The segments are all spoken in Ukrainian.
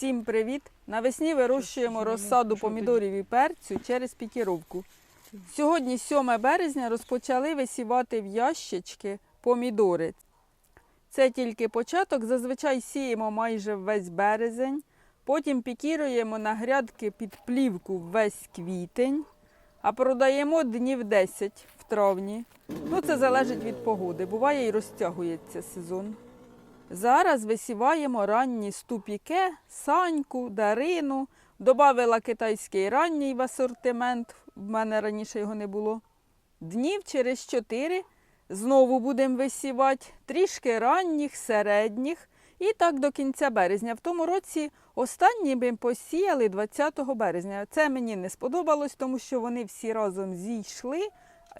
Всім привіт! Навесні вирощуємо розсаду помідорів і перцю через пікіровку. Сьогодні, 7 березня, розпочали висівати в ящички помідори. Це тільки початок. Зазвичай сіємо майже весь березень. Потім пікіруємо на грядки під плівку весь квітень, а продаємо днів 10 в травні. Ну, це залежить від погоди. Буває і розтягується сезон. Зараз висіваємо ранні ступіке, саньку, дарину. Добавила китайський ранній в асортимент. В мене раніше його не було. Днів через 4 знову будемо висівати трішки ранніх, середніх. І так до кінця березня. В тому році останні ми посіяли 20 березня. Це мені не сподобалось, тому що вони всі разом зійшли.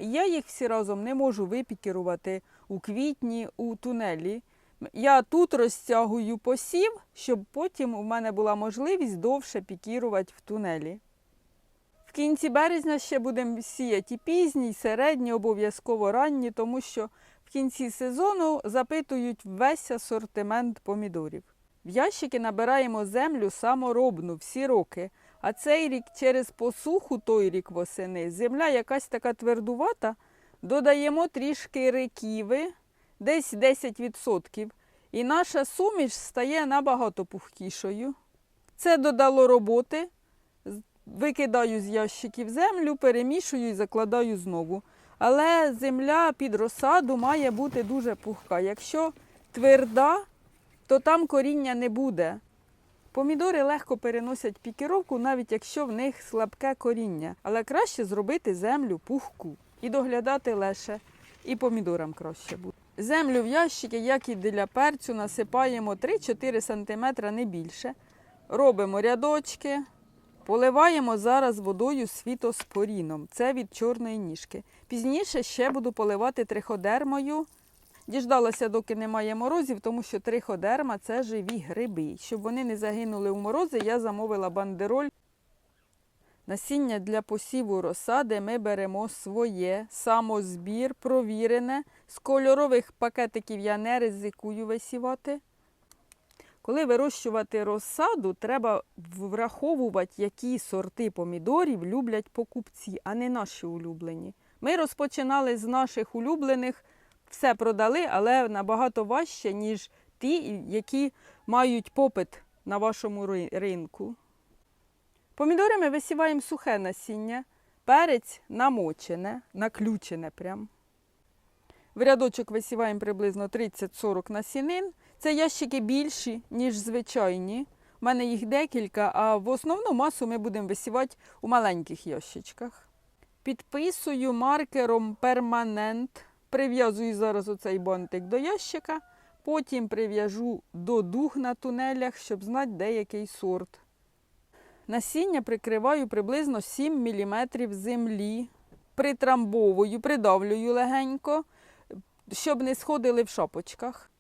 Я їх всі разом не можу випікірувати у квітні у тунелі. Я тут розтягую посів, щоб потім у мене була можливість довше пікірувати в тунелі. В кінці березня ще будемо сіяти пізні, середні, обов'язково ранні, тому що в кінці сезону запитують весь асортимент помідорів. В ящики набираємо землю саморобну всі роки, а цей рік через посуху, той рік восени, земля якась така твердувата, додаємо трішки реківи, десь 10%. І наша суміш стає набагато пухкішою. Це додало роботи. Викидаю з ящиків землю, перемішую і закладаю знову. Але земля під розсаду має бути дуже пухка. Якщо тверда, то там коріння не буде. Помідори легко переносять пікіровку, навіть якщо в них слабке коріння. Але краще зробити землю пухку і доглядати легше, і помідорам краще буде. Землю в ящики, як і для перцю, насипаємо 3-4 см, не більше. Робимо рядочки, поливаємо зараз водою світоспоріном. Це від чорної ніжки. Пізніше ще буду поливати триходермою. Діждалася, доки немає морозів, тому що триходерма це живі гриби. Щоб вони не загинули у морози, я замовила бандероль. Насіння для посіву розсади ми беремо своє, самозбір, провірене. З кольорових пакетиків я не ризикую висівати. Коли вирощувати розсаду, треба враховувати, які сорти помідорів люблять покупці, а не наші улюблені. Ми розпочинали з наших улюблених, все продали, але набагато важче, ніж ті, які мають попит на вашому ринку. Помідори ми висіваємо сухе насіння, перець намочене, наключене прям. В рядочок висіваємо приблизно 30-40 насінин. Це ящики більші, ніж звичайні. У мене їх декілька, а в основну масу ми будемо висівати у маленьких ящичках. Підписую маркером перманент. Прив'язую зараз оцей бантик до ящика, потім прив'яжу до дуг на тунелях, щоб знати, де який сорт. Насіння прикриваю приблизно 7 мм землі, притрамбовую, придавлюю легенько, щоб не сходили в шапочках.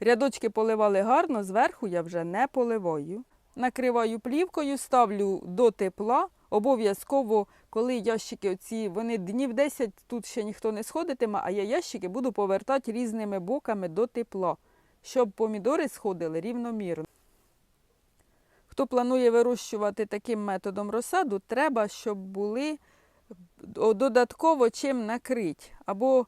Рядочки поливали гарно, зверху я вже не поливаю. Накриваю плівкою, ставлю до тепла. Обов'язково, коли ящики оці, вони днів 10, тут ще ніхто не сходитиме, а я ящики буду повертати різними боками до тепла, щоб помідори сходили рівномірно. Хто планує вирощувати таким методом розсаду, треба, щоб були додатково чим накрити. Або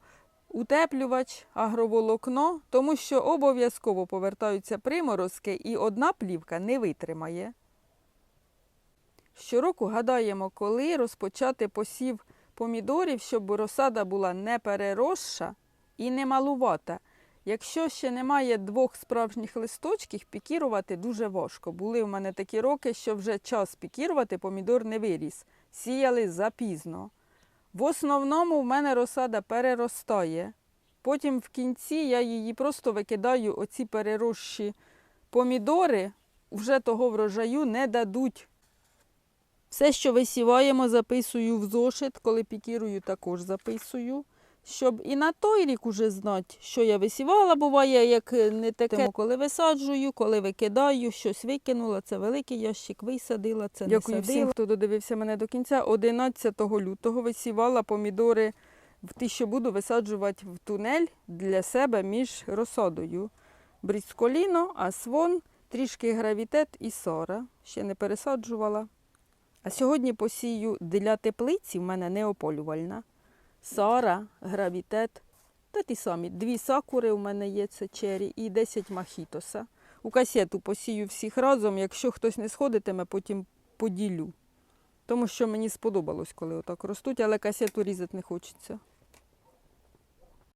утеплювач, агроволокно, тому що обов'язково повертаються приморозки і одна плівка не витримає. Щороку гадаємо, коли розпочати посів помідорів, щоб розсада була не переросша і не малувата. Якщо ще немає двох справжніх листочків, пікірувати дуже важко. Були в мене такі роки, що вже час пікірувати помідор не виріс. Сіяли запізно. В основному в мене розсада переростає. Потім в кінці я її просто викидаю, оці переросші помідори вже того врожаю не дадуть. Все, що висіваємо, записую в зошит, коли пікірую, також записую. Щоб і на той рік уже знати, що я висівала, буває, як не таке. Тому, коли висаджую, коли викидаю, щось викинула, це великий ящик, висадила, це Дякую не всім, хто додивився мене до кінця. 11 лютого висівала помідори в ті, що буду висаджувати в тунель для себе між розсадою. Брісколіно, асвон, трішки гравітет і сора. Ще не пересаджувала. А сьогодні посію для теплиці в мене неополювальна. Сара, гравітет. Та ті самі. Дві сакури у мене є, це чері, і 10 махітоса. У касету посію всіх разом. Якщо хтось не сходитиме, потім поділю. Тому що мені сподобалось, коли отак ростуть, але касету різати не хочеться.